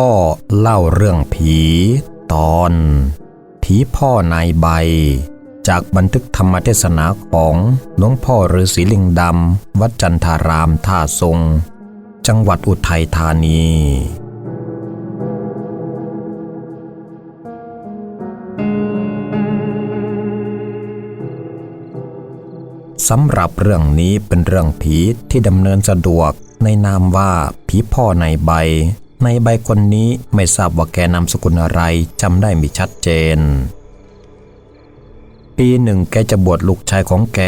พ่อเล่าเรื่องผีตอน ผีพ่อนายใบ จากบันทึกธรรมเทศนาของหลวงพ่อฤาษีลิงดำ วัดจันทารามท่าทรง จังหวัดอุทัยธานีสำหรับเรื่องนี้เป็นเรื่องผีที่ดำเนินสะดวกในนามว่าผีพ่อในใบ ในใบคนนี้ไม่ทราบว่าแกนามสกุลอะไรจำได้ไม่ชัดเจน ปีหนึ่งแกจะบวชลูกชายของแก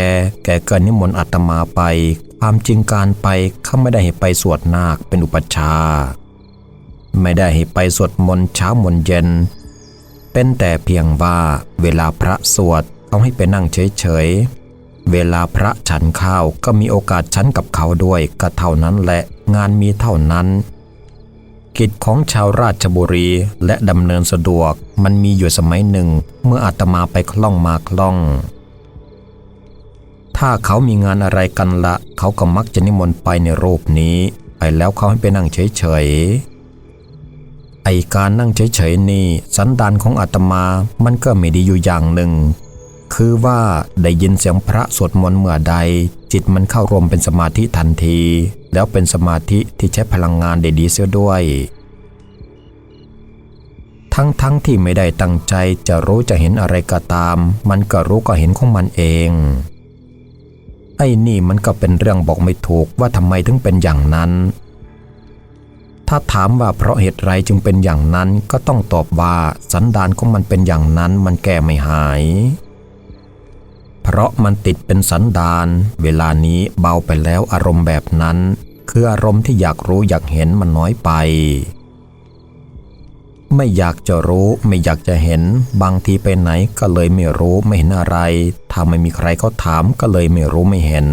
แกเกินนิมนต์อาตมาไป ความจริงการไปเขาไม่ได้ให้ไปสวดนาคเป็นอุปชา ไม่ได้ให้ไปสวดมนต์เช้ามนต์เย็น เป็นแต่เพียงว่าเวลาพระสวดเขาให้ไปนั่งเฉยๆเวลาพระฉันข้าวก็มีโอกาสฉันกับเขาด้วยก็เท่านั้นแหละ งานมีเท่านั้น กิจของชาวราชบุรีและดำเนินสะดวกมันมีอยู่สมัยหนึ่ง เมื่ออาตมาไปคล่องมาคล่อง ถ้าเขามีงานอะไรกันละ เขาก็มักจะนิมนต์ไปในรูปนี้ ไปแล้วเขาให้ไปนั่งเฉยๆไอการนั่งเฉยๆนี่ สันดานของอาตมามันก็ไม่ดีอยู่อย่างหนึ่ง คือว่าได้ยินเสียงพระสวดมนต์เมื่อใด จิตมันเข้ารวมเป็นสมาธิทันที แล้วเป็นสมาธิที่ใช้พลังงานได้ดีเสียด้วย ทั้งๆทที่ไม่ได้ตั้งใจจะรู้จะเห็นอะไรก็ตาม มันก็รู้ก็เห็นของมันเอง ไอ้นี่มันก็เป็นเรื่องบอกไม่ถูกว่าทำไมถึงเป็นอย่างนั้น ถ้าถามว่าเพราะเหตุไรจึงเป็นอย่างนั้นก็ต้องตอบว่าสันดานของมันเป็นอย่างนั้นมันแก้ไม่หาย เพราะมันติดเป็นสันดาน เวลานี้เบาไปแล้วอารมณ์แบบนั้น คืออารมณ์ที่อยากรู้อยากเห็นมันน้อยไป ไม่อยากจะรู้ไม่อยากจะเห็น บางทีไปไหนก็เลยไม่รู้ไม่เห็นอะไร ถ้าไม่มีใครเขาถามก็เลยไม่รู้ไม่เห็น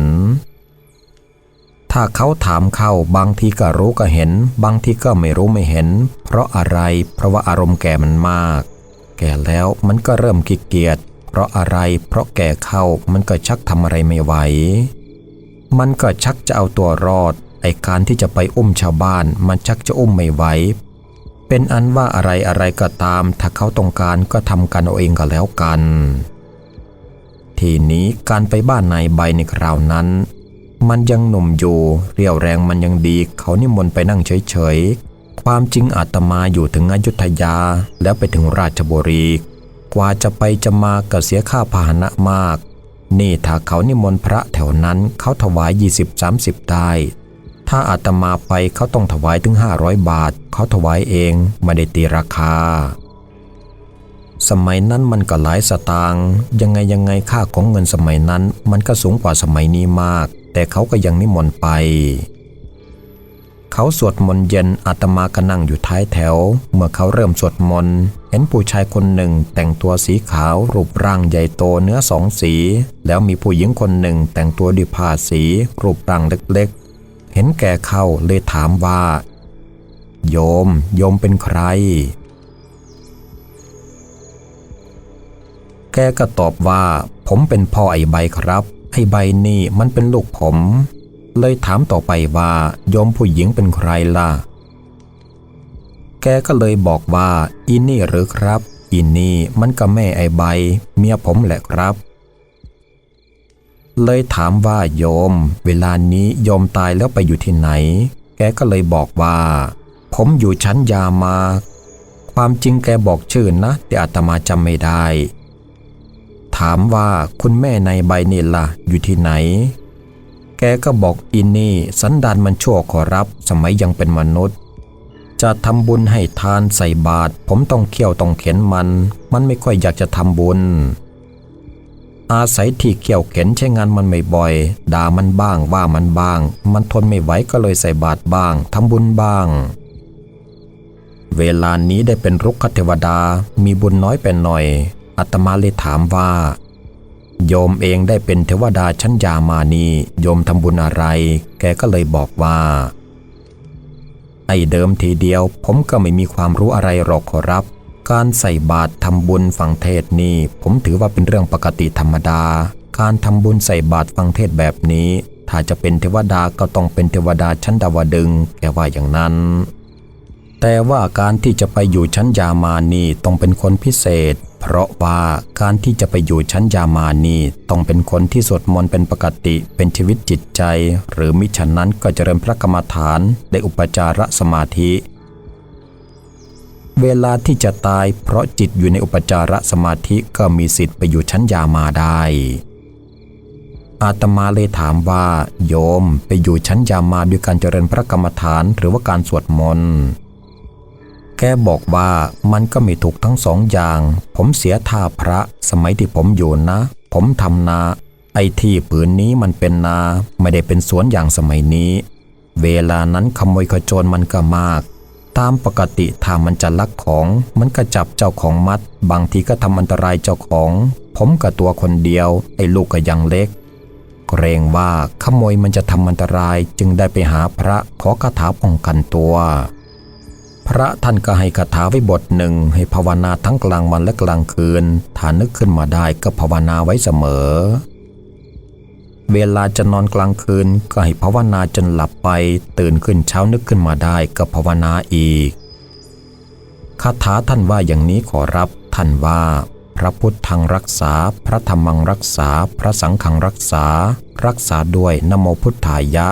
ถ้าเขาถามเข้าบางทีก็รู้ก็เห็น บางทีก็ไม่รู้ไม่เห็น เพราะอะไร เพราะว่าอารมณ์แก่มันมาก แก่แล้วมันก็เริ่มขี้เกียจ เพราะอะไร เพราะแก่เข้ามันก็ชักทำอะไรไม่ไหว มันก็ชักจะเอาตัวรอด ไอการที่จะไปอุ้มชาวบ้าน มันชักจะอุ้มไม่ไหว เป็นอันว่าอะไรอะไรก็ตาม ถ้าเขาต้องการก็ทำกันเอาเองก็แล้วกัน ทีนี้การไปบ้านนายใบในคราวนั้น มันยังหนุ่มอยู่ เรียวแรงมันยังดี เขานิมนต์ไปนั่งเฉยๆความจริงอาตมาอยู่ถึงอยุธยาแล้วไปถึงราชบุรี กว่าจะไปจะมาก็เสียค่าพาหนะมาก นี่ถ้าเขานิมนต์พระแถวนั้นเขาถวาย 20-30 ได้ ถ้าอาตมาไปเขาต้องถวายถึง 500 บาท เขาถวายเองไม่ได้ตีราคา สมัยนั้นมันก็หลายสตางค์ยังไงยังไงค่าของเงินสมัยนั้น มันก็สูงกว่าสมัยนี้มาก แต่เขาก็ยังนิมนต์ไป เขาสวดมนต์เย็นอาตมาก็นั่งอยู่ท้ายแถว เมื่อเขาเริ่มสวดมนต์เห็นผู้ชายคนหนึ่งแต่งตัวสีขาวรูปร่างใหญ่โตเนื้อสองสี แล้วมีผู้หญิงคนหนึ่งแต่งตัวด้วยผ้าสีรูปร่างเล็กๆ เห็นแก่เข้าเลยถามว่า โยม โยมเป็นใคร แกก็ตอบว่า ผมเป็นพ่อไอ้ใบครับไอ้ใบนี่มันเป็นลูกผม เลยถามต่อไปว่าโยมผู้หญิงเป็นใครล่ะ แกก็เลยบอกว่าอีนี่หรือครับอีนี่มันก็แม่ไอใบ เมียผมแหละครับ เลยถามว่าโยม เวลานี้โยมตายแล้วไปอยู่ที่ไหน แกก็เลยบอกว่า ผมอยู่ชั้นยามา ความจริงแกบอกชื่อนะ แต่อาตมาจำไม่ได้ ถามว่าคุณแม่ในใบนี่ล่ะ อยู่ที่ไหน กก็บอกอินนี่สันดานมันชั่วขอรับ สมัยยังเป็นมนุษย์ จะทำบุญให้ทานใส่บาตรผมต้องเคี่ยวต้องเข็นมัน มันไม่ค่อยอยากจะทำบุญ อาศัยที่เกี่ยวเข็นใช้งานมันไม่บ่อย ด่ามันบ้างว่ามันบ้าง มันทนไม่ไหวก็เลยใส่บาตรบ้างทำบุญบ้าง เวลานี้ได้เป็นรุกขเทวดามีบุญน้อยเป็นหน่อยอาตมาเลยถามว่า โยมเองได้เป็นเทวดาชั้นยามานีโยมทำบุญอะไร แกก็เลยบอกว่า ไอ้เดิมทีเดียว ผมก็ไม่มีความรู้อะไรหรอกขอรับ การใส่บาตรทำบุญฟังเทศนี่ ผมถือว่าเป็นเรื่องปกติธรรมดา การทำบุญใส่บาตรฟังเทศแบบนี้ ถ้าจะเป็นเทวดาก็ต้องเป็นเทวดาชั้นดาวดึง แกว่าอย่างนั้นแต่ว่าการที่จะไปอยู่ชั้นยามานีต้องเป็นคนพิเศษ เพราะว่าการที่จะไปอยู่ชั้นยามานีต้องเป็นคนที่สวดมนต์เป็นปกติเป็นชีวิตจิตใจ หรือมิฉะนั้นก็เจริญพระกรรมฐานได้อุปจารสมาธิ เวลาที่จะตายเพราะจิตอยู่ในอุปจารสมาธิก็มีสิทธิ์ไปอยู่ชั้นยามาได้ อาตมาเลยถามว่า โยมไปอยู่ชั้นยามาด้วยการเจริญพระกรรมฐานหรือว่าการสวดมนต์ กบอกว่ามันก็มีถูกทั้งสองอย่าง ผมเสียท่าพระสมัยที่ผมอยู่นะ ผมทำนา ไอ้ที่ผืนนี้มันเป็นนา ไม่ได้เป็นสวนอย่างสมัยนี้ เวลานั้นขโมยขโจรมันก็มาก ตามปกติถ้ามันจะลักของ มันก็จับเจ้าของมัด บางทีก็ทำอันตรายเจ้าของ ผมกับตัวคนเดียว ไอ้ลูกก็ยังเล็กเกรงว่าขโมยมันจะทำอันตรายจึงได้ไปหาพระขอคาถาป้องกันตัว พระท่านก็ให้คาถาไว้บทหนึ่งให้ภาวนาทั้งกลางวันและกลางคืนถ้านึกขึ้นมาได้ก็ภาวนาไว้เสมอ เวลาจะนอนกลางคืนก็ให้ภาวนาจนหลับไป ตื่นขึ้นเช้านึกขึ้นมาได้ก็ภาวนาอีกคาถาท่านว่าอย่างนี้ขอรับท่านว่า พระพุทธังรักษา พระธรรมังรักษา พระสังฆังรักษา รักษาด้วยนโมพุทธายะ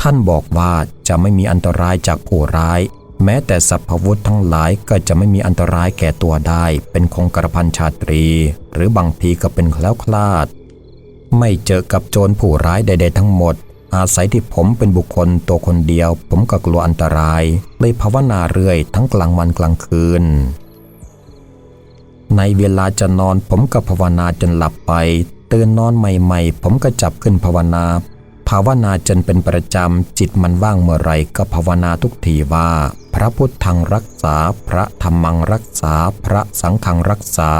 ท่านบอกว่าจะไม่มีอันตรายจากผู้ร้าย แม้แต่สัพพวุธทั้งหลายก็จะไม่มีอันตรายแก่ตัวได้ เป็นคงกระพันชาตรี หรือบางทีก็เป็นแคล้วคลาด ไม่เจอกับโจรผู้ร้ายใด ๆ ทั้งหมด อาศัยที่ผมเป็นบุคคลตัวคนเดียว ผมก็กลัวอันตราย เลยภาวนาเรื่อยทั้งกลางวันกลางคืน ในเวลาจะนอนผมก็ภาวนาจนหลับไป ตื่นนอนใหม่ ๆ ผมก็จับขึ้นภาวนาภาวนาจนเป็นประจำจิตมันว่างเมื่อไรก็ภาวนาทุกทีว่า พระพุทธังรักษา พระธรรมังรักษา พระสังฆังรักษา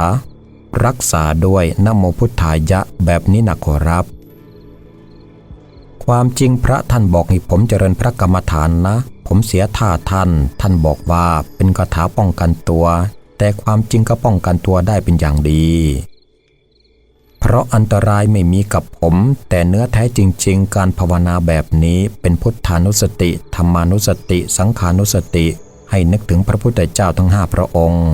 รักษาด้วยนโมพุทธายะแบบนี้นะขอรับ ความจริงพระท่านบอกให้ผมเจริญพระกรรมฐานนะ ผมเสียท่าท่าน ท่านบอกว่าเป็นคาถาป้องกันตัว แต่ความจริงก็ป้องกันตัวได้เป็นอย่างดี เพราะอันตรายไม่มีกับผม แต่เนื้อแท้จริง ๆ การภาวนาแบบนี้เป็นพุทธานุสติ ธรรมานุสติ สังขานุสติ ให้นึกถึงพระพุทธเจ้าทั้งห้าพระองค์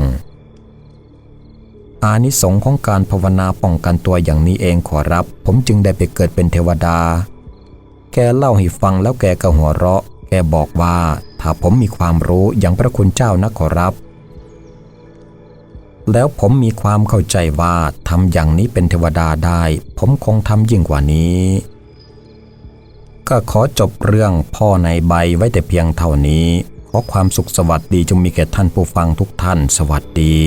อานิสงส์ของการภาวนาป้องกันตัวอย่างนี้เองขอรับ ผมจึงได้ไปเกิดเป็นเทวดา แกเล่าให้ฟังแล้วแกก็หัวเราะ แกบอกว่า ถ้าผมมีความรู้อย่างพระคุณเจ้านะขอรับ แล้วผมมีความเข้าใจว่าทำอย่างนี้เป็นเทวดาได้ ผมคงทำยิ่งกว่านี้ ก็ขอจบเรื่องพ่อในใบไว้แต่เพียงเท่านี้ ขอความสุขสวัสดีจงมีแก่ท่านผู้ฟังทุกท่านสวัสดี